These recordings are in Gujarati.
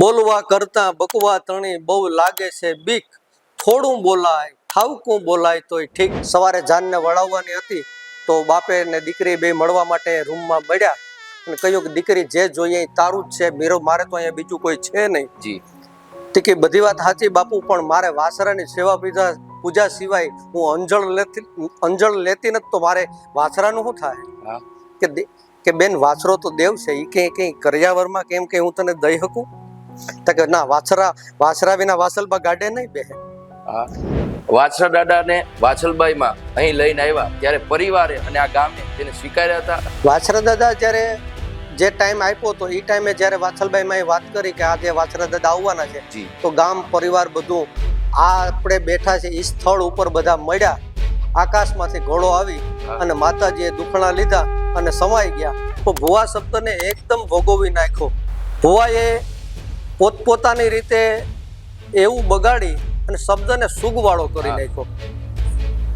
બોલવા કરતા બકવા તણી બહુ લાગે છે બીક. થોડું બોલાય ઠાવકું બોલાય તોય ઠીક. સવારે જાનને વળાવવાની હતી તો બાપે ને દીકરી બે મળવા માટે રૂમમાં મળ્યા અને કહ્યું કે દીકરી જે જોઈએ તારું જ છે. મીરો મારે તો અહીંયા બીજું કોઈ છે નહીં. જી. ટીકી બધી વાત સાચી બાપુ પણ મારે વાસરાની સેવા પીધા પૂજા સિવાય હું અંજળ લેતી અંજળ લેતી નથી તો મારે વાસરાનું શું થાય? હા. કે કે બેન વાસરો તો દેવ છે. એ કઈ કઈ કર્યાવરમાં કેમ કે હું તને દઈ શકું? તો કે ના વાછરા વાછરા વિના વાસલબા ગાડે નહીં બે વાછરા દાદાને વાછલબાઈમાં અહીં લઈને આવ્યા ત્યારે પરિવારે અને આ ગામે તેને સ્વીકાર્યા હતા. વાછરા દાદા જ્યારે જે ટાઈમ આપ્યો હતો એ ટાઈમે જ્યારે વાછલબાઈમાં એ વાત કરી કે આજે વાછરા દાદા આવવાના છે તો ગામ પરિવાર બધું આ આપણે બેઠા છે એ સ્થળ ઉપર બધા મળ્યા. આકાશમાંથી ઘોડો આવી. અને માતાજીએ દુખણા લીધા અને સમાઈ ગયા. તો ભુવા શબ્દને એકદમ ભોગવી નાખ્યો. ભુવાએ પોતપોતાની રીતે એવું બગાડી અને શબ્દને સુગવાળો કરી નાખ્યો.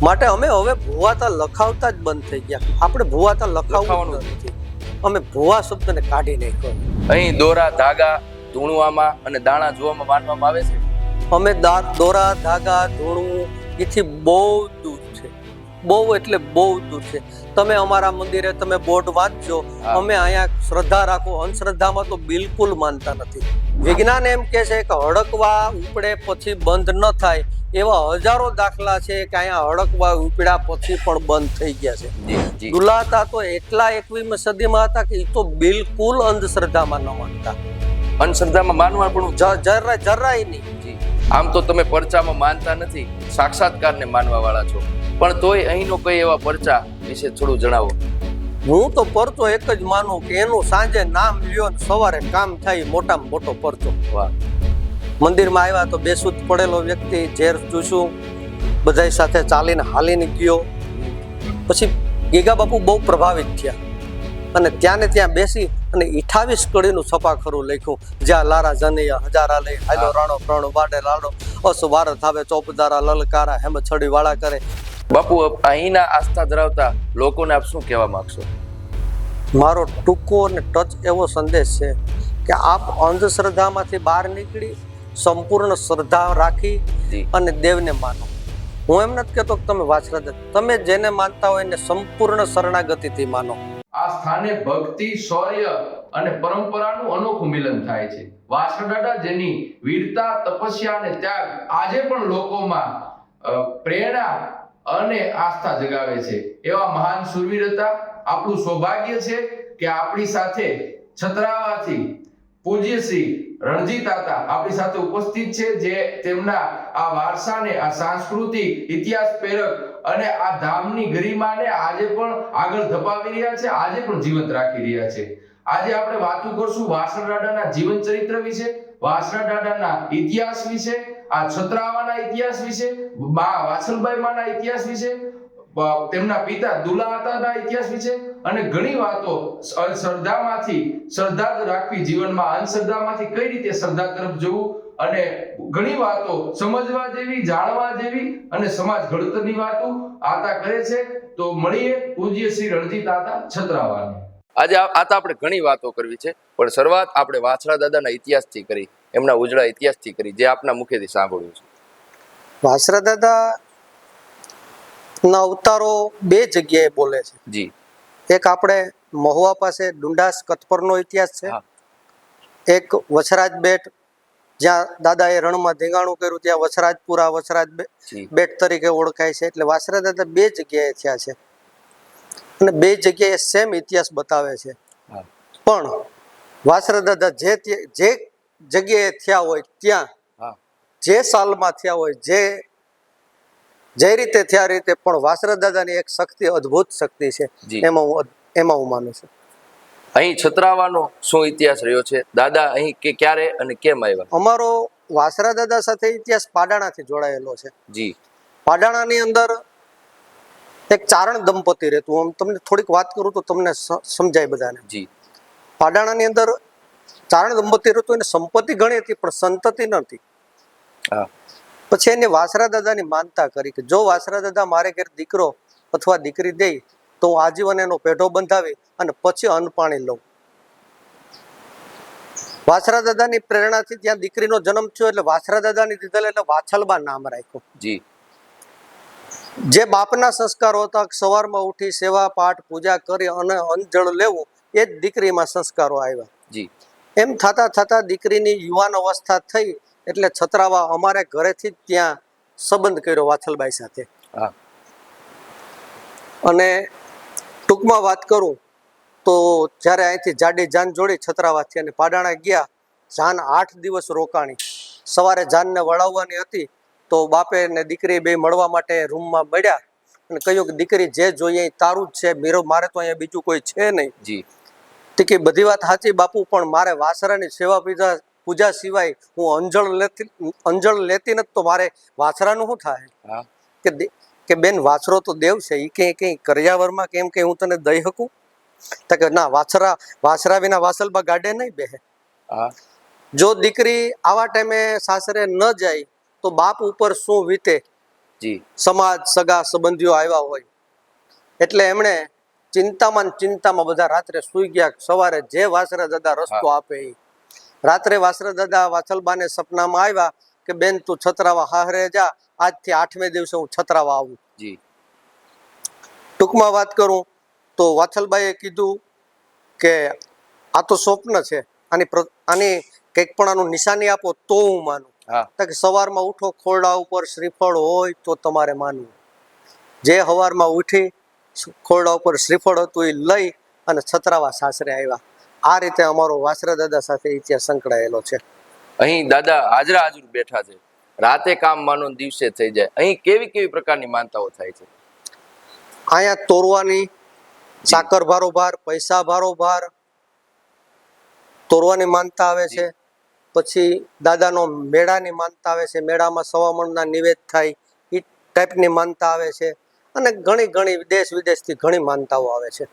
માટે અમે હવે ભુવાતા લખાવતા જ બંધ થઈ ગયા. આપણે ભુવાતા લખાવવાનું નથી. અમે ભુવા શબ્દને કાઢી નાખ્યો. અહીં દોરા ધાગા ધૂણવામાં અને દાણા જોવામાં માનવામાં આવે છે? અમે દોરા ધાગા ધૂણું એથી બહુ દૂર. બહુ એટલે બહુ દૂર છે. તમે અમારા મંદિરે તમે બોર્ડ વાંચજો. અમે અહીંયા શ્રદ્ધા રાખો અંધશ્રદ્ધામાં તો બિલકુલ માનતા નથી. વિજ્ઞાન એમ કે છે કે હડકવા ઉપડે પછી બંધ ન થાય. એવા હજારો દાખલા છે કે અહીંયા હડકવા ઉપડ્યા પછી પણ બંધ થઈ ગયા છે. દુલાતા તો એટલા એકવીસમી સદીમાં હતા કે એ તો બિલકુલ અંધશ્રદ્ધામાં ન માનતા. અંધશ્રદ્ધામાં માનવા પણ જરા જરાય નહીં. આમ તો તમે પરચામાં માનતા નથી સાક્ષાત્કારને માનવા વાળા છો. પણ તોય અહીંનો કઈ એવા પરચા વિશે થોડું જણાવો. હું તો પરચો એક જ માનું કે એનું સાંજે નામ લ્યો ને સવારે કામ થાય મોટામાં મોટો પરચો. વાહ. મંદિરમાં આવ્યા તો બેસુદ પડેલો વ્યક્તિ ઝેર ચૂસું બધા સાથે ચાલીને હાલીને ગયો. પછી ગીગા બાપુ બહુ પ્રભાવિત થયા. અને ત્યાંને ત્યાં બેસી અને ઇઠાવીસ કડીનું સપાખરું લખ્યું. જ્યાં લારા જનૈયા હજારા લઈ હાલો રાણો પ્રાણો બાડે લાડો. અસ ભારત આવે ચોપદારા લલકારા હેમ છડી વાળા કરે. બાપુ અહીંના આસ્થા ધરાવતા લોકોને આપ શું કહેવા માંગશો? મારો ટૂંકો અને ટચ એવો સંદેશ છે કે આપ અંધશ્રદ્ધામાંથી બહાર નીકળી સંપૂર્ણ શ્રદ્ધા રાખી અને દેવને માનો. હું એમ નથી કહેતો કે તમે વાછરા તમે જેને માનતા હોય એને સંપૂર્ણ શરણાગતિથી માનો. આ સ્થાને ભક્તિ શૌર્ય અને પરંપરાનું અનોખું મિલન થાય છે. વાસણડાડા જેની વીરતા તપસ્યા અને ત્યાગ આજે પણ લોકોમાં પ્રેરણા અને આસ્થા જગાવે છે. એવા મહાન શૂરવીર હતા. આપણું સૌભાગ્ય છે કે આપણી સાથે છત્રાવાથી પૂજ્ય શ્રી રણજીત તાતા આપણી સાથે ઉપસ્થિત છે જે તેમના આ વારસાને, આ સાંસ્કૃતિક ઇતિહાસ પ્રેરક અને આ ધામની ગરિમાને આજે પણ આગળ ધપાવી રહ્યા છે, આજે પણ જીવંત રાખી રહ્યા છે. આજે આપણે વાતો કરશું વાસણ દાદાના જીવન ચરિત્ર વિશે, વાસણ દાદાના ઇતિહાસ વિશે આ છત્રાવાના ઇતિહાસ વિશે, બા વાસણભાઈ માના ઇતિહાસ વિશે તેમના પિતા દુલાતાના ઇતિહાસ વિશે અને ઘણી વાતો શ્રદ્ધામાંથી, શ્રદ્ધા રાખવી જીવનમાં, અંધશ્રદ્ધામાંથી કઈ રીતે શ્રદ્ધા તરફ જવું અને ઘણી વાતો સમજવા જેવી, જાણવા જેવી અને સમાજ ઘડતરની વાતો આતા કરે છે. તો મળીએ પૂજ્ય શ્રી રણજીત આતા છત્રાવાને. આજે આતા આપણે ઘણી વાતો કરવી છે, પણ શરૂઆત આપણે વાછડા દાદાના ઇતિહાસથી કરી. એમના ઉજળા ઇતિહાસથી કરી જે આપના મુખેથી સાંભળ્યું છે. વાસરા દાદા ના અવતારો બે જગ્યાએ બોલે છે. જી. એક આપણે મહુવા પાસે ડુંડાસ કથપરનો ઇતિહાસ છે. એક વછરાજ બેટ જ્યાં દાદાએ રણમાં ધીંગાણું કર્યું ત્યાં વછરાજપુરા વછરાજ બે- જી. બેટ તરીકે ઓળખાય છે. એટલે વાસરા દાદા બે જગ્યાએ થયા છે. અને બે જગ્યાએ સેમ ઇતિહાસ બતાવે છે. પણ વાસરા દાદા જે જે જગ્યાએ થયા હોય ત્યાં હા. જે સાલમાં થયા હોય જે જે રીતે થયા રીતે પણ વાસરા દાદાની એક શક્તિ અદ્ભુત શક્તિ છે. એમાં હું એમાં હું માનું છું. અહીં છત્રાવાનો શું ઇતિહાસ રહ્યો છે? દાદા અહીં કે ક્યારે અને કેમ આવ્યા? અમારો વાસરા દાદા સાથે ઇતિહાસ પાડાણાથી જોડાયેલો છે. જી. પાડાણાની અંદર એક ચારણ દંપતી રહેતું. હું તમને થોડીક વાત કરું તો તમને સમજાય બધાને. જી. પાડાણાની અંદર ચારણ દંપતી હતું એને સંપત્તિ ઘણી હતી પણ સંતતિ નથી પછી એને વાસરા દાદાની માનતા કરી કે જો વાસરા દાદા મારે ઘેર દીકરો અથવા દીકરી દે તો હું આજીવન એનો પેઢો બંધાવી અને પછી અન્ન પાણી લઉં. વાસરા દાદાની પ્રેરણાથી ત્યાં દીકરીનો જન્મ થયો એટલે વાસરા દાદાની દીધેલ એટલે વાછલબા નામ રાખ્યું. જી. જે બાપના સંસ્કારો હતા સવારમાં ઉઠી સેવા પાઠ પૂજા કરી અને અંજળ લેવું એ જ દીકરીમાં સંસ્કારો આવ્યા. જી. એમ થતાં થતા દીકરીની યુવાન અવસ્થા થઈ એટલે છત્રાવા અમારે ઘરેથી જ ત્યાં સંબંધ કર્યો વાછલબાઈ સાથે. હા. અને ટૂંકમાં વાત કરું તો જ્યારે અહીંથી જાડી જાન જોડી છત્રાવાથી અને પાડાણા ગયા જાન આઠ દિવસ રોકાણી. સવારે જાનને વળાવવાની હતી તો બાપે ને દીકરી બે મળવા માટે રૂમમાં મળ્યા અને કહ્યું કે દીકરી જે જોઈએ તારું જ છે મીરો મારે તો અહીંયા બીજું કોઈ છે નહીં. જી. તે કે બધી વાત સાચી બાપુ પણ મારે વાસરાની સેવા પૂજા પૂજા સિવાય હું અંજળ લેતી અંજળ લેતી નથી તો મારે વાસરાનું શું થાય? કે કે બેન વાછરો તો દેવ છે એ કંઈ કંઈ કર્યાવરમાં કેમ કે હું તને દઈ શકું? તો કે ના વાછરા વાછરા વિના વાસલબા ગાડે નહીં બેહે. હા. જો દીકરી આવા ટાઈમે સાસરે ન જાય તો બાપ ઉપર શું વીતે? જી. સમાજ સગા સંબંધીઓ આવ્યા હોય. એટલે એમણે ચિંતામાં ચિંતામાં બધા રાત્રે સુઈ ગયા સવારે જે વાસરા દાદા રસ્તો આપે એ રાત્રે વાસરા દાદા વાછલબાને સપનામાં આવ્યા કે બેન તું છત્રાવા હાહરે જા. આજથી આઠમે દિવસે હું છત્રાવા આવું. જી. ટૂંકમાં વાત કરું તો વાછલબાઈએ કીધું કે આ તો સ્વપ્ન છે. આની આની કંઈક પણ આનું નિશાની આપો તો હું માનું. કે સવારમાં ઉઠો ખોરડા ઉપર શ્રીફળ હોય તો તમારે માનવું. જે સવારમાં ઉઠી ખોરડા ઉપર શ્રીફળ હતું એ લઈ અને છત્રાવા સાસરે આવ્યા. આ રીતે અમારો વાસરા દાદા સાથે ઇતિહાસ સંકળાયેલો છે. અહીં દાદા હાજરા હાજર બેઠા છે. રાતે કામ માનો દિવસે થઈ જાય. અહીં કેવી કેવી પ્રકારની માનતાઓ થાય છે? અહીંયા તોરવાની સાકર ભારો ભાર પૈસા ભારો ભાર તોરવાની માનતા આવે છે. પછી દાદાનો મેળાની માનતા આવે છે. મેળામાં સવા મણના નિવેદ થાય. એ ટાઈપની માનતા આવે છે. અને ઘણી ઘણી દેશ વિદેશથી ઘણી માનતાઓ આવે છે.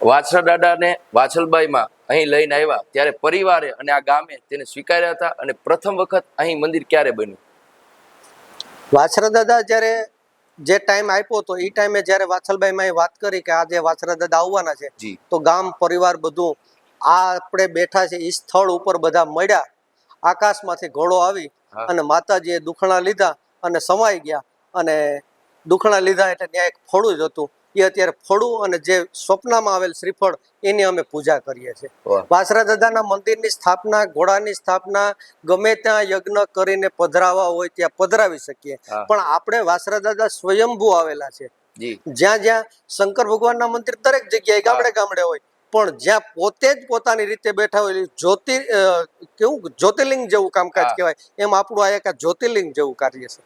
વાછરા દાદાને વાછલબાઈમાં અહીં લઈને આવ્યા ત્યારે પરિવારે અને આ ગામે તેને સ્વીકાર્યા હતા અને પ્રથમ વખત અહીં મંદિર ક્યારે બન્યું? વાછરા દાદા જ્યારે જે ટાઈમ આપ્યો હતો એ ટાઈમે જ્યારે વાછલભાઈમાં વાત કરી કે આજે વાછરા દાદા આવવાના છે તો ગામ પરિવાર બધું આ આપણે બેઠા છે એ સ્થળ ઉપર બધા મળ્યા. આકાશમાંથી ઘોડો આવી. અને માતાજીએ દુખણા લીધા અને સમાઈ ગયા અને દુખણા લીધા એટલે ત્યાં એક ફળું જ હતું. એ અત્યારે ફળું અને જે સ્વપ્નમાં આવેલ શ્રીફળ એની અમે પૂજા કરીએ છીએ. વાસરા દાદાના મંદિરની સ્થાપના ઘોડાની સ્થાપના ગમે ત્યાં યજ્ઞ કરીને પધરાવા હોય ત્યાં પધરાવી શકીએ. પણ આપણે વાસરા દાદા સ્વયંભૂ આવેલા છે. જ્યાં જ્યાં શંકર ભગવાનના મંદિર દરેક જગ્યાએ ગામડે ગામડે હોય. પણ જ્યાં પોતે જ પોતાની રીતે બેઠા હોય જ્યોતિ કેવું જ્યોતિર્લિંગ જેવું કામકાજ. કહેવાય એમ આપણું આ એક જ્યોતિર્લિંગ જેવું કાર્ય છે.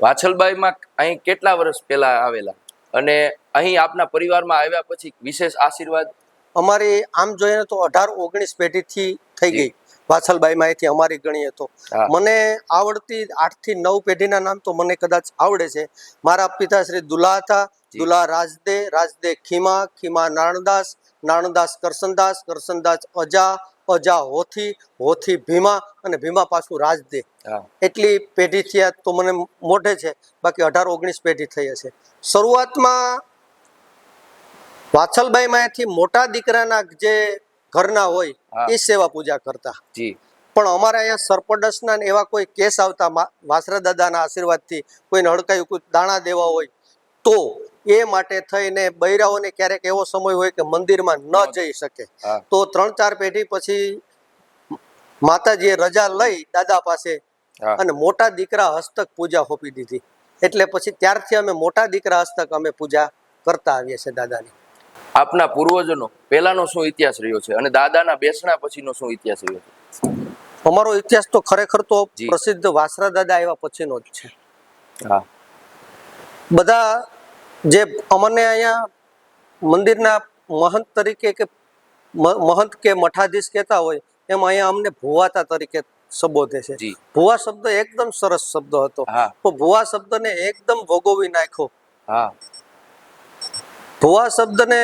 વાછલબાઈમાં અહીં કેટલા વર્ષ પહેલા આવેલા? અને અહીં આપના પરિવારમાં આવ્યા પછી વિશેષ આશીર્વાદ? અમારી આમ જોઈએ તો અઢાર ઓગણીસ પેઢીથી થઈ ગઈ. વાછલબાઈમાં અહીંથી અમારી ગણીએ તો. મને આવડતી આઠથી નવ પેઢીના નામ તો મને કદાચ આવડે છે. મારા પિતાશ્રી દુલા હતા. દુલા રાજદે રાજદે ખીમા ખીમા નાણદાસ નાણદાસ કરસનદાસ કરસનદાસ અજા અજા હોથી હોથી ભીમા અને ભીમા પાછું રાજદે દે. એટલી પેઢી થયા તો મને મોઢે છે બાકી અઢાર ઓગણીસ પેઢી થઈ હશે. શરૂઆતમાં વાછલબાઈ માંથી મોટા દીકરાના જે ઘરના હોય એ સેવા પૂજા કરતા. પણ અમારા અહીંયા સરપડસના એવા કોઈ કેસ આવતા વાસરા દાદાના આશીર્વાદથી કોઈને હડકાયું કોઈ દાણા દેવા હોય તો એ માટે થઈને બૈરાઓને ક્યારેક એવો સમય હોય કે મંદિરમાં ન જઈ શકે. તો ત્રણ ચાર પેઢી પછી માતાજીએ રજા લઈ દાદા પાસે અને મોટા દીકરા હસ્તક પૂજા હોપી દીધી. એટલે પછી ત્યારથી અમે મોટા દીકરા હસ્તક અમે પૂજા કરતા આવીએ છીએ દાદાની. આપના પૂર્વજોનો પહેલાનો શું ઇતિહાસ રહ્યો છે અને દાદાના બેસણા પછીનો શું ઇતિહાસ રહ્યો છે? અમારો ઇતિહાસ તો ખરેખર તો પ્રસિદ્ધ વાસરા દાદા એવા પછીનો જ છે. હા. બધા જે અમને અહીંયા મંદિરના મહંત તરીકે કે મહંત કે મઠાધીશ કહેતા હોય એમ અહીંયા અમને ભુવાતા તરીકે સંબોધે છે. ભુવા શબ્દ એકદમ સરસ શબ્દ હતો. પણ ભુવા શબ્દને એકદમ ભોગવી નાખ્યો. ભુવા શબ્દને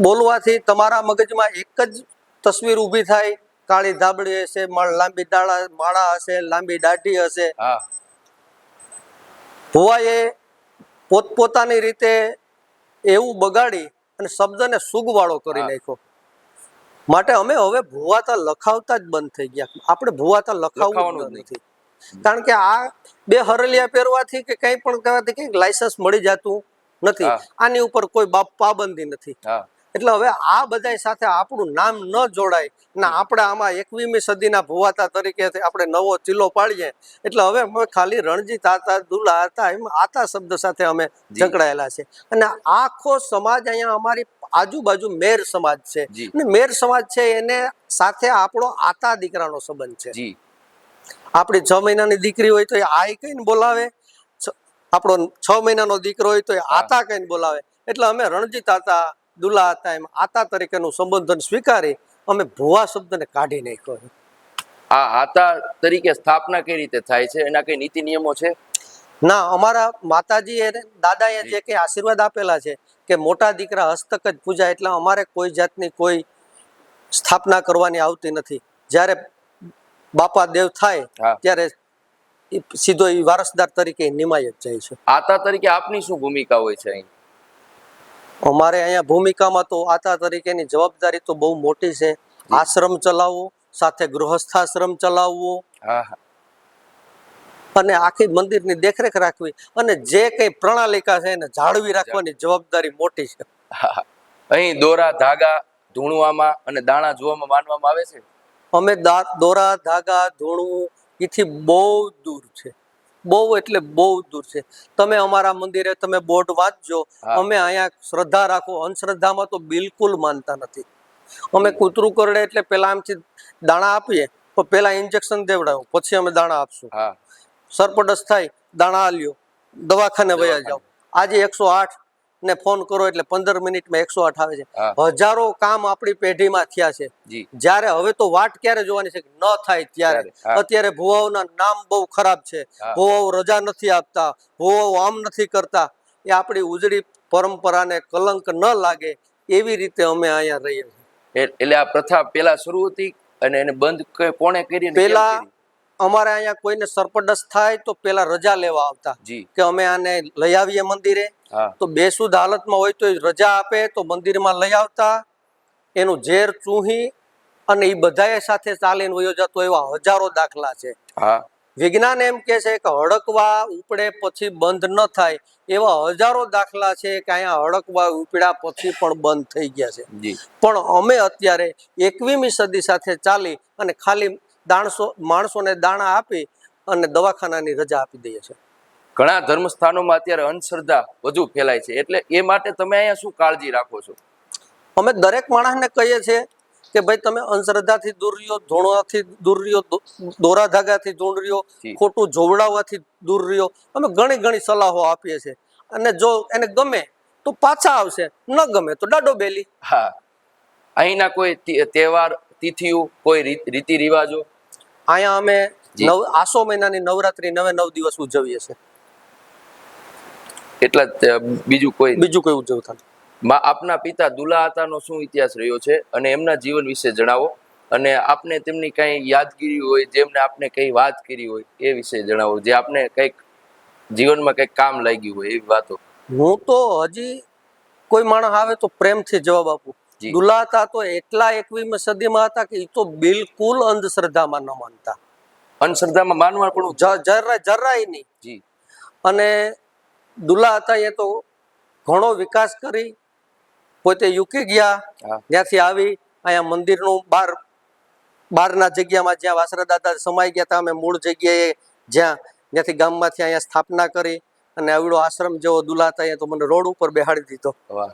બોલવાથી તમારા મગજમાં એક જ તસવીર ઊભી થાય કાળી ધાબળી હશે લાંબી દાળા માળા હશે લાંબી દાઢી હશે. ભુવા ભુવાએ પોતપોતાની રીતે એવું બગાડી અને શબ્દને સુગવાળો કરી. નાખ્યો. માટે અમે હવે ભૂવાતા લખાવતા જ બંધ થઈ ગયા. આપણે ભૂવાતા લખાવવાનું નથી. કારણ કે આ બે હરલિયા પહેરવાથી કે કંઈ પણ કહેવાથી કંઈક લાયસન્સ મળી જતું નથી. આની ઉપર કોઈ બાપ પાબંદી નથી. એટલે હવે આ બધા સાથે આપણું નામ ન જોડાય ને આપણે આમાં એકવીમી સદીના ભુવાતા તરીકે આપણે નવો ચીલો પાડીએ. એટલે હવે અમે ખાલી રણજીત આતા દુલા હતા એમ આતા શબ્દ સાથે અમે. જકડાયેલા છે. અને આખો સમાજ અહીંયા અમારી આજુબાજુ મેર સમાજ છે. અને મેર સમાજ છે એને સાથે આપણો આતા દીકરાનો સંબંધ છે. આપણી છ મહિનાની દીકરી હોય તો એ આઈ કહીને બોલાવે. આપણો છ મહિનાનો દીકરો હોય તો એ આતા કહીને બોલાવે. એટલે અમે રણજીત આતા દુલા હતા એમ આતા તરીકેનું સંબોધન સ્વીકારી અમે ભુવા શબ્દને કાઢી નાખ્યો છે. આ આતા તરીકે સ્થાપના કઈ રીતે થાય છે? એના કઈ નીતિ નિયમો છે? ના અમારા માતાજી દાદાએ જે કે આશીર્વાદ આપેલા છે કે મોટા દીકરા હસ્તક જ પૂજા એટલે અમારે કોઈ જાતની કોઈ સ્થાપના કરવાની આવતી નથી. જ્યારે બાપા દેવ થાય ત્યારે સીધો એ વારસદાર તરીકે નિમાય જ જાય છે. આતા તરીકે આપની શું ભૂમિકા હોય છે અહીં? અમારે અહીંયા ભૂમિકામાં તો આતા તરીકેની જવાબદારી તો બહુ મોટી છે. આશ્રમ ચલાવવો સાથે ગૃહસ્થાશ્રમ ચલાવવો. અને આખી મંદિરની દેખરેખ રાખવી અને જે કંઈ પ્રણાલિકા છે એને જાળવી રાખવાની જવાબદારી મોટી છે. અહીં દોરા ધાગા ધૂણવામાં અને દાણા જોવામાં માનવામાં આવે છે? અમે દોરા ધાગા ધૂણું એથી બહુ દૂર છે. બહુ એટલે બહુ દૂર છે. તમે અમારા મંદિરે તમે બોર્ડ વાંચજો. અમે અહીંયા શ્રદ્ધા રાખો. અંધશ્રદ્ધામાં તો બિલકુલ માનતા નથી. અમે કૂતરું કરડે એટલે પેલા આમથી દાણા આપીએ તો પેલા ઇન્જેક્શન દેવડાવો. પછી અમે દાણા આપશું. સરપડસ થાય દાણા આલ્યો. દવાખાને વયા જાઓ. આજે એકસો આઠ ને ફોન કરો એટલે પંદર મિનિટમાં એકસો આઠ આવે છે. હજારો કામ આપણી પેઢીમાં થયા છે. જ્યારે હવે તો વાટ ક્યારે જોવાની છે ન થાય ત્યારે. ત્યારે, અત્યારે ભુવાઓના નામ બહુ ખરાબ છે. ભુવાઓ રજા નથી આપતા. ભુવાઓ આમ નથી કરતા. એ આપણી ઉજળી પરંપરાને કલંક ન લાગે એવી રીતે અમે અહીંયા રહીએ છીએ. એટલે આ પ્રથા પેલા શરૂ હતી અને એને બંધ કોણે કરી પેલા? અમારે અહીંયા કોઈને સરપડસ થાય તો પેલા રજા લેવા આવતા. કે અમે આને લઈ આવીએ મંદિરે. તો બેસુદ હાલતમાં હોય તો એ રજા આપે તો મંદિરમાં લઈ આવતા. એનું ઝેર ચૂહી અને એ બધાએ સાથે ચાલીને વયો જતો એવા હજારો દાખલા છે. વિજ્ઞાન એમ કે છે કે હડકવા ઉપડે પછી બંધ ન થાય એવા હજારો દાખલા છે કે અહીંયા હડકવા ઉપડ્યા પછી પણ બંધ થઈ ગયા છે. પણ અમે અત્યારે એકવીમી સદી સાથે ચાલી અને ખાલી દાણસો માણસોને દાણા આપી અને દવાખાનાની રજા આપી દઈએ છીએ. ઘણા ધર્મ સ્થાનોમાં અત્યારે અંધશ્રદ્ધા વધુ ફેલાય છે. એટલે એ માટે તમે અહીંયા શું કાળજી રાખો છો? અમે દરેક માણસને કહીએ છીએ કે ભાઈ તમે અંધશ્રદ્ધાથી દૂર રહ્યો ધોણાથી દૂર રહ્યો દોરા ધાગાથી દૂર રહ્યો ખોટું જોવડાવવાથી દૂર રહ્યો. અમે ઘણી ઘણી સલાહો આપીએ છીએ. અને જો એને ગમે તો પાછા આવશે ન ગમે તો દાડો બેલી. હા. અહીંના કોઈ તહેવાર તિથિઓ કોઈ રીતિ રિવાજો અહીંયા અમે નવ આસો મહિનાની નવરાત્રી નવે નવ દિવસ ઉજવીએ છીએ. એટલા જ, બીજું કોઈ બીજું કોઈ ઉજવતા. મા આપના પિતા દુલા હતાનો શું ઇતિહાસ રહ્યો છે અને એમના જીવન વિશે જણાવો અને આપને તેમની કઈ યાદગીરી હોય જેમને આપને કઈ વાત કરી હોય એ વિશે જણાવો જે આપને કંઈક જીવનમાં કંઈક કામ લાગ્યું હોય એવી વાતો. હું તો હજી કોઈ માણસ આવે તો પ્રેમથી જવાબ આપું. જી. દુલાતા તો એટલા એકવીમી સદીમાં હતા કે એ તો બિલકુલ અંધશ્રદ્ધામાં ન માનતા. અંધશ્રદ્ધામાં માનવા પણ જરા જરાય નહીં. જી. અને દુલા હતા એ તો ઘણો વિકાસ કરી. પોતે યુકે ગયા ત્યાંથી આવી અહીંયા મંદિરનું બાર બહારના જગ્યામાં જ્યાં વાસરા દાદા સમાઈ ગયા હતા અમે મૂળ જગ્યાએ જ્યાં ત્યાંથી ગામમાંથી અહીંયા સ્થાપના કરી અને આવડો આશ્રમ જેવો દુલા હતા એ તો મને રોડ ઉપર બેહાડી દીધો. વાહ.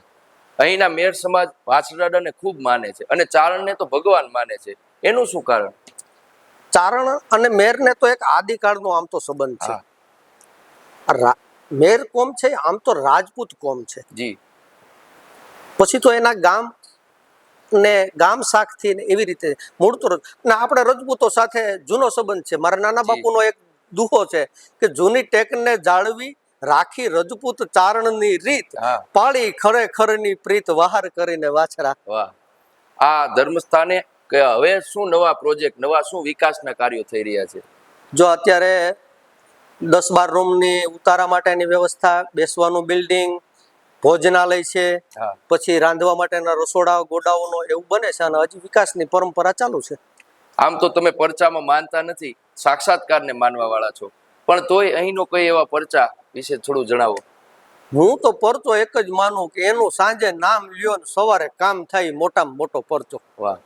અહીંના મેર સમાજ વાછરડાને ખૂબ માને છે અને ચારણને તો ભગવાન માને છે. એનું શું કારણ? ચારણ અને મેરને તો એક આદિકાળનો આમ તો સંબંધ છે. મેર કોમ છે આમ તો રાજપૂત કોમ છે. જી. પછી તો એના ગામ ને ગામ શાખથી ને એવી રીતે મૂળ તો રજ- ને આપણે રજપૂતો સાથે જૂનો સંબંધ છે. મારા નાના બાપુનો એક દુહો છે કે જૂની ટેકને જાળવી રાખી રજપૂત ચારણની રીત. પાળી ખરેખરની પ્રીત વહાર કરીને વાછરા. આ ધર્મસ્થાને કે હવે શું નવા પ્રોજેક્ટ નવા શું વિકાસના કાર્યો થઈ રહ્યા છે? જો અત્યારે દસ બાર રૂમની ઉતારા માટેની વ્યવસ્થા બેસવાનું બિલ્ડિંગ ભોજનાલય છે પછી રાંધવા માટેના રસોડા ગોડાઓનો એવું બને છે અને હજી વિકાસની પરંપરા ચાલુ છે. આમ તો તમે પરચામાં માનતા નથી સાક્ષાત્કારને માનવા વાળા છો. પણ તોય અહીંનો કોઈ એવા પરચા વિશે થોડું જણાવો. હું તો પરચો એક જ માનું કે એનું સાંજે નામ લ્યો ને સવારે કામ થાય મોટામાં મોટો પરચો. વાહ.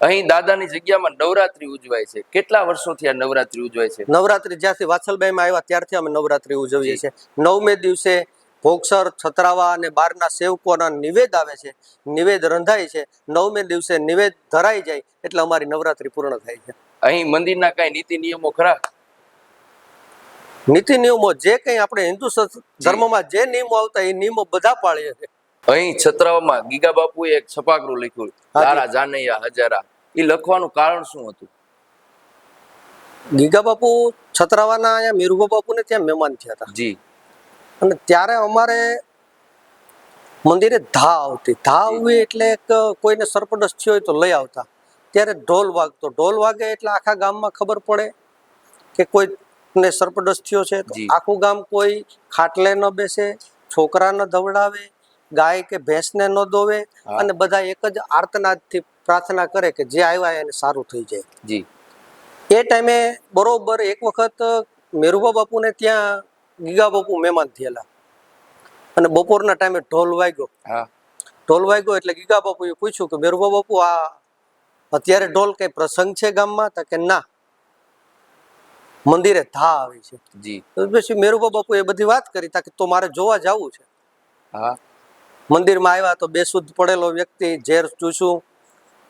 અહીં દાદાની જગ્યામાં નવરાત્રી ઉજવાય છે. કેટલા વર્ષોથી આ નવરાત્રી ઉજવાય છે? નવરાત્રી જ્યાંથી વાત્સલબાઈમાં આવ્યા ત્યારથી અમે નવરાત્રી ઉજવીએ છીએ. નવમે દિવસે ભોગસર છત્રાવા અને બારના સેવકોના નિવેદ આવે છે. નિવેદ રંધાય છે. નવમે દિવસે નિવેદ ધરાઈ જાય એટલે અમારી નવરાત્રી પૂર્ણ થાય છે. અહીં મંદિરના કઈ નીતિ નિયમો ખરા? નીતિ નિયમો જે કંઈ આપણે હિન્દુ ધર્મમાં જે નિયમો આવતા એ નિયમો બધા પાળીએ છીએ. અહીં છત્રાવામાં ગીગા બાપુએ એક છપાકરું લખ્યું. તારા જાનૈયા હજારા. એ લખવાનું કારણ શું હતું? ગીગા બાપુ છત્રાવાના અહીંયા મીરુભા બાપુને ત્યાં મહેમાન થયા હતા. જી. અને ત્યારે અમારે મંદિરે ધા આવતી. ધા આવવી એટલે કોઈને સરપડસ થયો હોય તો લઈ આવતા. ત્યારે ઢોલ વાગતો. ઢોલ વાગે એટલે આખા ગામમાં ખબર પડે કે સરપડસ થયો છે તો આખું ગામ કોઈ ખાટલે ન બેસે છોકરા ન ધવડાવે ગાય કે ભેંસને ન દોવે અને બધા એક જ આર્તનાદથી પ્રાર્થના કરે કે જે આવ્યા એને સારું થઈ જાય. જી. એ ટાઈમે બરોબર એક વખત મેરુબા બાપુને ત્યાં ગીગા બાપુ મહેમાન થયેલા. અને બપોરના ટાઈમે ઢોલ વાગ્યો. ઢોલ વાગ્યો એટલે ગીગા બાપુએ પૂછ્યું કે મેરુબા બાપુ આ અત્યારે ઢોલ કઈ પ્રસંગ છે ગામમાં? તો કે ના. મંદિરે ધા આવી છે. જી. પછી મેરુબા બાપુ એ બધી વાત કરી તા કે તો મારે જોવા જવું છે. હા. મંદિરમાં આવ્યા તો બેસુદ પડેલો વ્યક્તિ ઝેર ચૂસું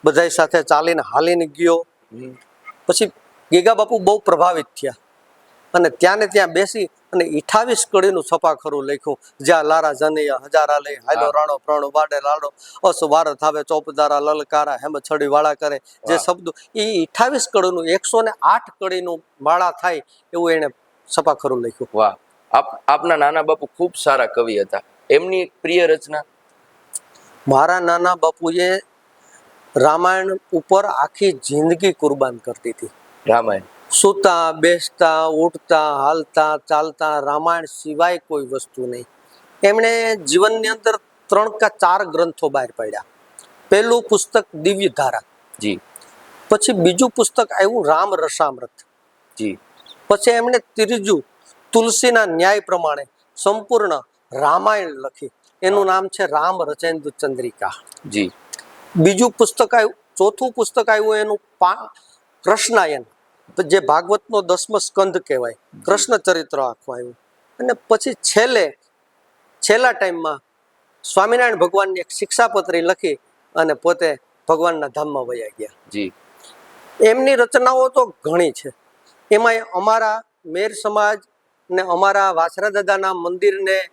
બધા સાથે ચાલીને હાલીને ગયો. પછી ગીગા બાપુ બહુ પ્રભાવિત થયા. અને ત્યાં ને ત્યાં બેસી અને અઠાવીસ કડીનું છપાખરું લખ્યું જ્યાં લારા જનૈયા હજારા લઈ હાલો રાણો પ્રાણો બાડે લાડો અસ ભારત આવે ચોપદારા લલકારા હેમ છડી વાળા કરે જે. શબ્દો એ અઠાવીસ કડીનું એકસો ને આઠ કડીનું માળા થાય એવું એને છપાખરું લખ્યું. વાહ. આપ આપના નાના બાપુ ખૂબ સારા કવિ હતા. એમની એક પ્રિય રચના? મારા નાના બાપુએ રામાયણ ઉપર આખી જિંદગી કુરબાન કરતી હતી. રામાયણ. સૂતા બેસતા ઉઠતા હાલતા ચાલતા રામાયણ સિવાય કોઈ વસ્તુ નહીં. એમણે જીવનની અંદર ત્રણ કા ચાર ગ્રંથો બહાર પાડ્યા. પહેલું પુસ્તક દિવ્ય ધારા જી. પછી બીજું પુસ્તક આવ્યું રામ રસામૃત. જી. પછી એમણે ત્રીજું તુલસીના ન્યાય પ્રમાણે સંપૂર્ણ રામાયણ લખી. એનું નામ છે રામ રચેન્દ્ર ચંદ્રિકા. જી. બીજું પુસ્તક આવ્યું ચોથું પુસ્તક આવ્યું એનું પા કૃષ્ણાયન. જે ભાગવતનો દસમો સ્કંદ કહેવાય કૃષ્ણ ચરિત્ર આખું આવ્યું. અને પછી છેલ્લે છેલ્લા ટાઈમમાં સ્વામિનારાયણ ભગવાનની એક શિક્ષાપત્રી લખી અને પોતે ભગવાનના ધામમાં વયા ગયા. જી. એમની રચનાઓ તો ઘણી છે. એમાં અમારા મેર સમાજ ને અમારા વાસરા દાદાના મંદિરને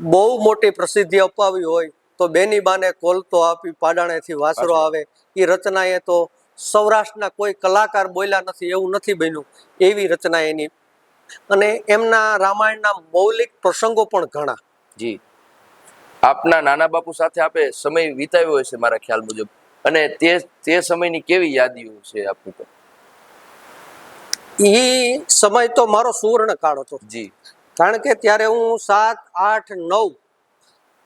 બહુ મોટી પ્રસિદ્ધિ અપાવી હોય તો બેની બાને કોલતો આપી પાડાણેથી વાસરો આવે. એ રચનાએ તો સૌરાષ્ટ્રના કોઈ કલાકાર બોલ્યા નથી એવું નથી બન્યું. એવી રચના એની. અને એમના રામાયણના મૌલિક પ્રસંગો પણ ઘણા. જી. આપના નાના બાપુ સાથે આપે સમય વિતાવ્યો હશે મારા ખ્યાલ મુજબ. અને તે તે સમયની કેવી યાદીઓ છે આપની પર? એ સમય તો મારો સુવર્ણ કાળ હતો. જી. કારણ કે ત્યારે હું સાત આઠ નવ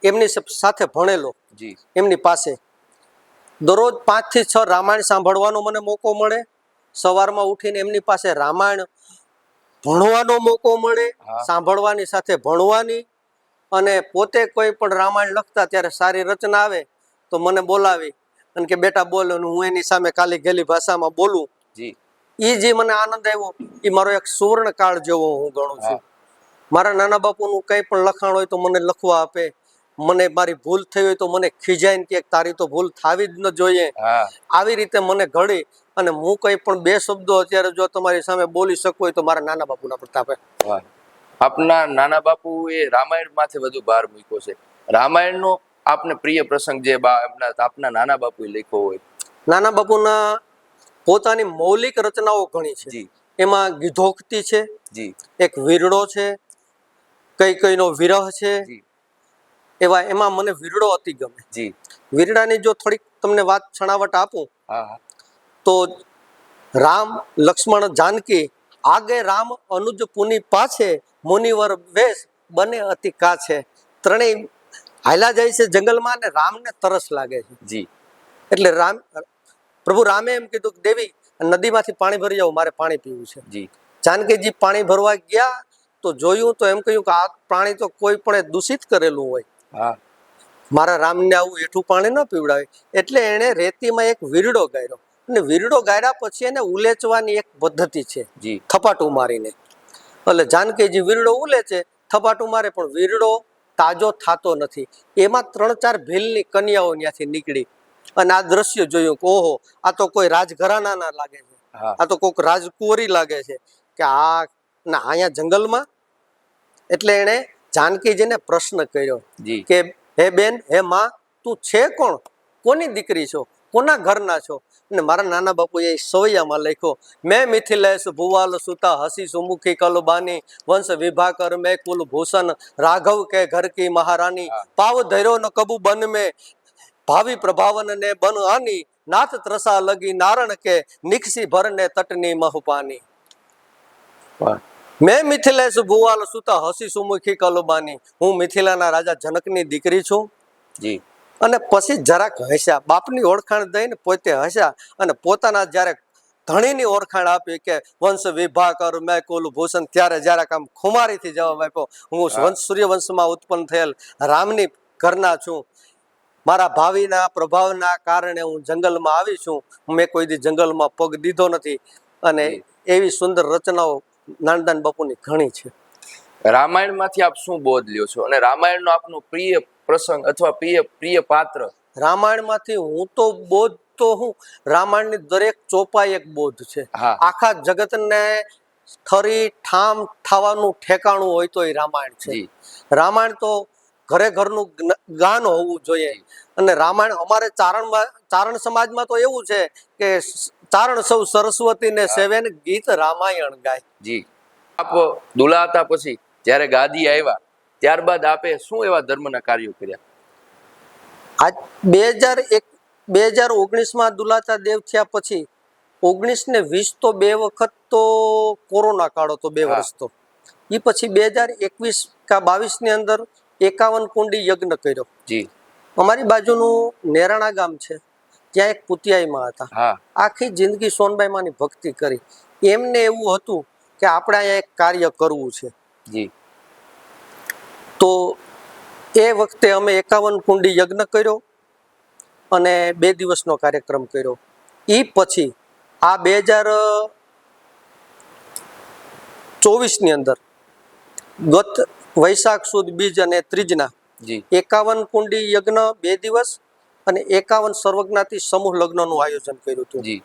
એમની સાથે ભણેલો. જી. એમની પાસે. દરરોજ પાંચથી છ રામાયણ સાંભળવાનો મને મોકો મળે. સવારમાં ઉઠીને એમની પાસે રામાયણ ભણવાનો મોકો મળે સાંભળવાની સાથે ભણવાની અને પોતે કોઈ પણ રામાયણ લખતા ત્યારે સારી રચના આવે તો મને બોલાવી અને કે બેટા બોલ અને હું એની સામે કાલી ગેલી ભાષામાં બોલું. જી. એ જે મને આનંદ આવ્યો એ મારો એક સુવર્ણ કાળ જેવો હું ગણું છું. મારા નાના બાપુનું કંઈ પણ લખાણ હોય તો મને લખવા આપે. મને મારી ભૂલ થઈ હોય તો મને ખીજાઈને કે તારી તો ભૂલ થાવી જ ન જોઈએ. આવી રીતે મને ઘડી અને હું કંઈ પણ બે શબ્દો અત્યારે જો તમારી સામે બોલી શકું હોય તો મારા નાના બાપુના પ્રતાપે. આપના નાના બાપુ એ રામાયણ માથે વધુ ભાર મૂક્યો છે. રામાયણનો આપને પ્રિય પ્રસંગ જે બા આપના નાના બાપુએ લખ્યો હોય. નાના બાપુના પોતાની મૌલિક રચનાઓ ઘણી છે. જી. એમાં ગીધોક્તિ છે. જી. એક વીરડો છે. કઈ કઈનો વિરહ છે. એવા એમાં મને વીરડો અતિ ગમે. જી. વીરડાની જો થોડીક તમને વાત છણાવટ આપું તો રામ લક્ષ્મણ જાનકી આગે રામ અનુજ પુની પાછે મુનિવર વેશ બને અતિ કા છે ત્રણેય હાયલા જાય છે જંગલમાં ને રામને તરસ લાગે છે. જી. એટલે રામ પ્રભુ રામે એમ કીધું કે દેવી નદીમાંથી પાણી ભરી જાવ મારે પાણી પીવું છે. જી. જાનકીજી પાણી ભરવા ગયા તો જોયું તો એમ કહ્યું કે આ પાણી તો કોઈ પણ દૂષિત કરેલું હોય. હા. મારા રામને આવું એઠું પાણી ન પીવડાવે એટલે એણે રેતીમાં એક વીરડો ગાયરો. અને વીરડો ગાયરા પછી એને ઉલેચવાની એક પદ્ધતિ છે. જી. થપાટું મારીને. એટલે જાનકીજી વીરડો ઉલે છે થપાટું મારે પણ વીરડો તાજો થાતો નથી. એમાં ત્રણ ચાર ભીલની કન્યાઓ ત્યાંથી નીકળી. અને આ દ્રશ્ય જોયું કે ઓહો આ તો કોઈ રાજઘરાના ના લાગે છે. આ તો કોઈક રાજકુંવરી લાગે છે. કે આ ના અહીંયા જંગલમાં? એટલે એણે જાનકીજીને પ્રશ્ન કર્યો કે હે બેન હે માં તું છે કોણ? કોની દીકરી છો? કોના ઘરના છો? અને મારા નાના બાપુએ એ સવૈયામાં લખ્યો મેં મિથિલેશ ભુવાલ સુતા હસી સુમુખી કલબાની વંશ વિભાકર મેં કુલ ભૂષણ રાઘવ કે ઘર કી મહારાની પાવ ધૈર્યો ન કબુ બન મેં ભાવિ પ્રભાવન ને બન આની નાથ ત્રસા લગી નારણ કે નિક્ષી ભર ને તટની મહપાની. વાહ. મેં મિથિલેશ ભુવાલ સુતા હસી સુમુખી કલબાની. હું મિથિલાના રાજા જનકની દીકરી છું. જી. અને પછી જરાક હસ્યા. બાપની ઓળખાણ દઈને પોતે હસ્યા અને પોતાના જ્યારે ધણીની ઓળખાણ આપી કે વંશ વિભાગ કર મેં કુલ ભૂષણ ત્યારે જ્યારે આમ ખુમારીથી જવાબ આપ્યો. હું વંશ સૂર્યવંશમાં ઉત્પન્ન થયેલ રામની ઘરના છું. મારા ભાવિના પ્રભાવના કારણે હું જંગલમાં આવી છું. મેં કોઈ દી જંગલમાં પગ દીધો નથી. અને એવી સુંદર રચનાઓ નાનદાન બાપુની ઘણી છે. રામાયણમાંથી આપ શું બોધ લ્યો છો? અને રામાયણનો આપનો પ્રિય પ્રસંગ અથવા પ્રિય પ્રિય પાત્ર? રામાયણમાંથી હું તો બોધ તો હું રામાયણની દરેક ચોપાઈ એક બોધ છે. આખા જગતને ઠરી ઠામ થવાનું ઠેકાણું હોય તો એ રામાયણ છે. રામાયણ તો ઘરે ઘરનું ગાન હોવું જોઈએ. અને રામાયણ અમારે ચારણમાં ચારણ સમાજમાં તો એવું છે કે ચારણ સૌ સરસ્વતીને ને સેવેન ગીત રામાયણ ગાય. જી. આપ દુલા હતા પછી જ્યારે ગાદી આવ્યા ત્યારબાદ આપે શું એવા ધર્મના કાર્યો કર્યા? આજ બે હજાર એક બે હજાર ઓગણીસમાં દુલાતા દેવ થયા પછી ઓગણીસ ને વીસ તો બે વખત તો કોરોના કાળો હતો બે વર્ષ તો. એ પછી બે હજાર એકવીસ કા બાવીસની અંદર એકાવન કુંડી યજ્ઞ કર્યો. જી. અમારી બાજુનું નેરાણા ગામ છે. ત્યાં એક પુતિયાઈમાં હતા. આખી જિંદગી સોનબાઈ માની ભક્તિ કરી. એમને એવું હતું કે આપણે અહીંયા એક કાર્ય કરવું છે. જી. તો એ વખતે અમે એકાવન કુંડી યજ્ઞ કર્યો અને બે દિવસનો કાર્યક્રમ કર્યો. એ પછી આ બે હજાર ચોવીસની અંદર ગત વૈશાખ સુદ બીજ અને ત્રીજના જી. એકાવન કુંડી યજ્ઞ બે દિવસ અને એકાવન સર્વજ્ઞાતિ સમૂહ લગ્નનું આયોજન કર્યું હતું. જી.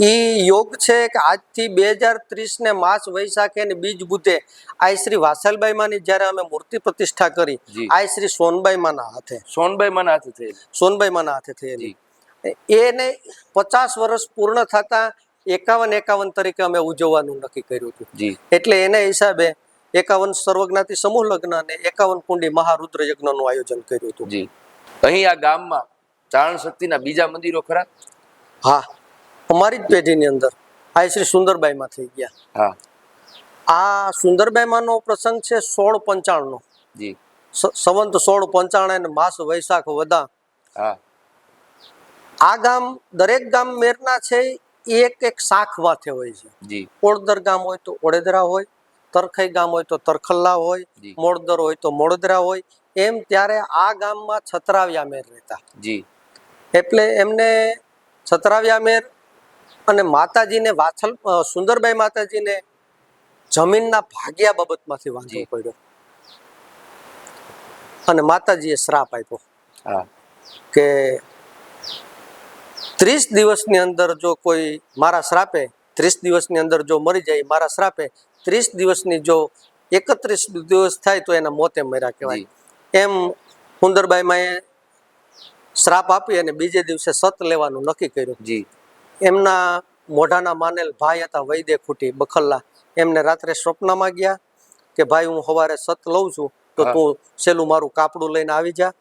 ઈ યોગ છે કે આજથી બે હજાર ત્રીસને માસ વૈશાખે અને બીજ બુધે આ શ્રી વાસલબાઈ માની જ્યારે અમે મૂર્તિ પ્રતિષ્ઠા કરી. આ શ્રી સોનબાઈ માના હાથે. સોનબાઈ માના હાથે થયેલી. સોનબાઈ માના હાથે થયેલી. એને પચાસ વર્ષ પૂર્ણ થતા એકાવન એકાવન તરીકે અમે ઉજવવાનું નક્કી કર્યું હતું. એટલે એને હિસાબે એકાવન સર્વજ્ઞાતિ સમૂહ લગ્ન અને એકાવન કુંડી મહારુદ્ર યજ્ઞનું આયોજન કર્યું હતું. જી. અહીં આ ગામમાં ચારણ શક્તિના બીજા મંદિરો ખરા? હા. અમારી જ પેઢીની અંદર. આ શ્રી સુંદરબાઈમાં થઈ ગયા. હા. આ સુંદરબાઈમાંનો પ્રસંગ છે સોળ પંચાણનો. જી. સંવંત સોળ પંચાણ અને માસ વૈશાખ વધા હા. આ ગામ દરેક ગામ મેરના છે એક એક શાખ માથે હોય છે. જી. ઓળદર ગામ હોય તો ઓળેદરા હોય તરખઈ ગામ હોય તો તરખલ્લા હોય. મોડદર હોય તો મોડદરા હોય. એમ ત્યારે આ ગામમાં છત્રાવ્યા મેર રહેતા. જી. એટલે એમને છતરાવ્યા મેર અને માતાજીને વાછલ સુંદરબાઈ માતાજીને જમીનના ભાગ્યા બાબતમાંથી વાંધો પડ્યો. અને માતાજીએ શ્રાપ આપ્યો હા. કે ત્રીસ દિવસની અંદર જો કોઈ મારા શ્રાપે ત્રીસ દિવસની અંદર જો મરી જાય મારા શ્રાપે ત્રીસ દિવસની જો એકત્રીસ દિવસ થાય તો એના મોતે મર્યા કહેવાય. એમ સુંદરબાઈમાં એ શ્રાપ આપી અને બીજે દિવસે સત લેવાનું નક્કી કર્યું. જી. એમના મોઢાના માનેલ ભાઈ હતા વૈદે ખૂટી બખલ્લા. એમને રાત્રે સ્વપ્નમાં ગયા કે ભાઈ હું સવારે સત લઉં છું તો તું છેલ્લું મારું કાપડું લઈને આવી જા.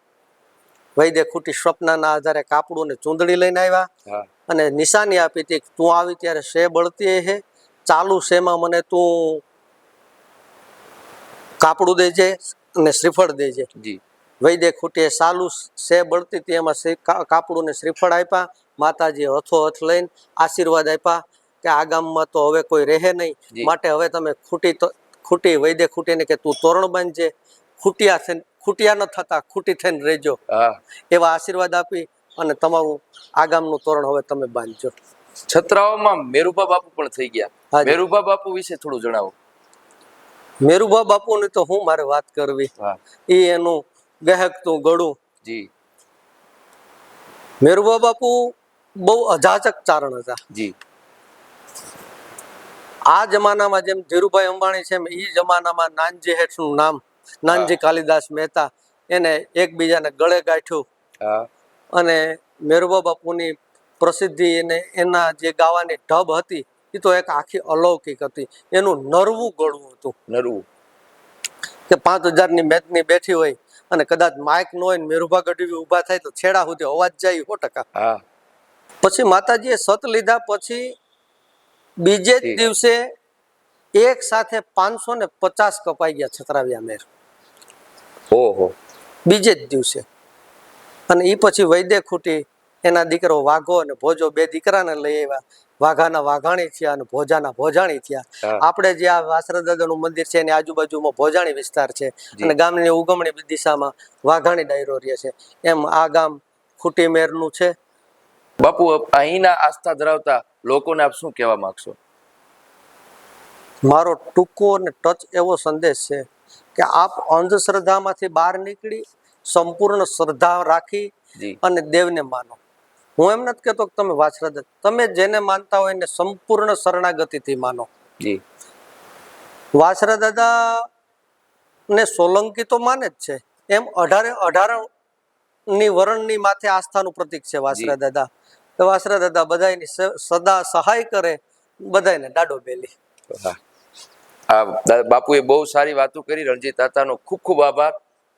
વૈદે ખૂટી સ્વપ્નના આધારે કાપડું ને ચૂંદડી લઈને આવ્યા. અને નિશાની આપી હતી તું આવી ત્યારે શે બળતી હે ચાલુ શેમાં મને તું કાપડું દેજે અને શ્રીફળ દેજે. જી. વૈદે ખૂટીએ સાલું સે બળતી હતી. એમાં કાપડું ને શ્રીફળ આપ્યા. માતાજી હથો હથ લઈને આશીર્વાદ આપ્યા કે આ ગામમાં તો હવે કોઈ રહે નહીં. માટે હવે તમે ખૂટી તો ખૂટી વૈદે ખૂટીને કે તું તોરણ બાંધજે. ખૂટિયા થઈને ખૂટિયા ન થતા ખૂટી થઈને રહેજો. એવા આશીર્વાદ આપી અને તમારું આ ગામનું તોરણ હવે તમે બાંધજો. છત્રાઓમાં મેરુભા બાપુ પણ થઈ ગયા. મેરુબા બાપુ વિશે થોડું જણાવો. મેરુભા બાપુની તો હું મારે વાત કરવી. એ એનું ગહેકતું ગળું. જી. મેરુભા બાપુ બહુ અજાચક ચારણ હતા. જી. આ જમાનામાં જેમ ધીરુભાઈ અંબાણી છે એ જમાનામાં નાનજી હેઠનું નામ નાનજી કાલિદાસ મહેતા એને એકબીજાને ગળે ગાંઠ્યું. હા. અને મેરુભા બાપુની પ્રસિદ્ધિ એને એના જે ગાવાની ઢબ હતી એ તો એક આખી અલૌકિક હતી. એનું નરવું ગળવું હતું. નરવું. કે પાંચ હજારની મેચની બેઠી હોય અને કદાચ માઇક ન હોય મેરુભા ગઢવી ઊભા થાય તો છેડા સુધી અવાજ જાય સો ટકા. પછી માતાજીએ સત લીધા પછી બીજે જ દિવસે એક સાથે પાંચસો ને પચાસ કપાઈ ગયા છતરાવ્યા મેર. ઓહો. બીજે જ દિવસે. અને એ પછી વૈદે ખૂટી એના દીકરો વાઘો અને ભોજો બે દીકરાને લઈ આવ્યા. વાઘાના વાઘાણી થયા અને ભોજાના ભોજાણી થયા. આપણે જે આ વાસરદાદાનું મંદિર છે એની આજુબાજુમાં ભોજાણી વિસ્તાર છે અને ગામની ઉગમણી દિશામાં વાઘાણી ડાયરો રહે છે. એમ આ ગામ ખૂટી મેરનું છે. બાપુ અહીંના આસ્થા ધરાવતા લોકોને આપ શું કહેવા માંગશો? મારો ટૂંકો અને ટચ એવો સંદેશ છે કે આપ અંધશ્રદ્ધામાંથી બહાર નીકળી સંપૂર્ણ શ્રદ્ધા રાખી અને દેવને માનો. હું એમ નથી કહેતો કે તમે વાછરદ તમે જેને માનતા હોય એને સંપૂર્ણ શરણાગતિથી માનો. જી. વાછરા દાદા ને સોલંકી તો માને જ છે. એમ અઢારે અઢારની વરણની માથે આસ્થાનું પ્રતીક છે વાસરા દાદા. તો વાછરા દાદા બધા સદા સહાય કરે બધાને દાડો બેલી હા. બાપુએ બહુ સારી વાતો કરી. રણજીત તાતાનો ખૂબ ખૂબ આભાર.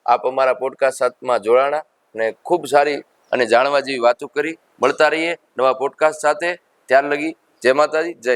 આપ અમારા પોડકાસ્ટ સાથમાં જોડાણા. અને ખૂબ સારી અને જાણવા જેવી વાતો કરી. મળતા રહીએ નવા પોડકાસ્ટ સાથે. ત્યાર લગી જય માતાજી, જય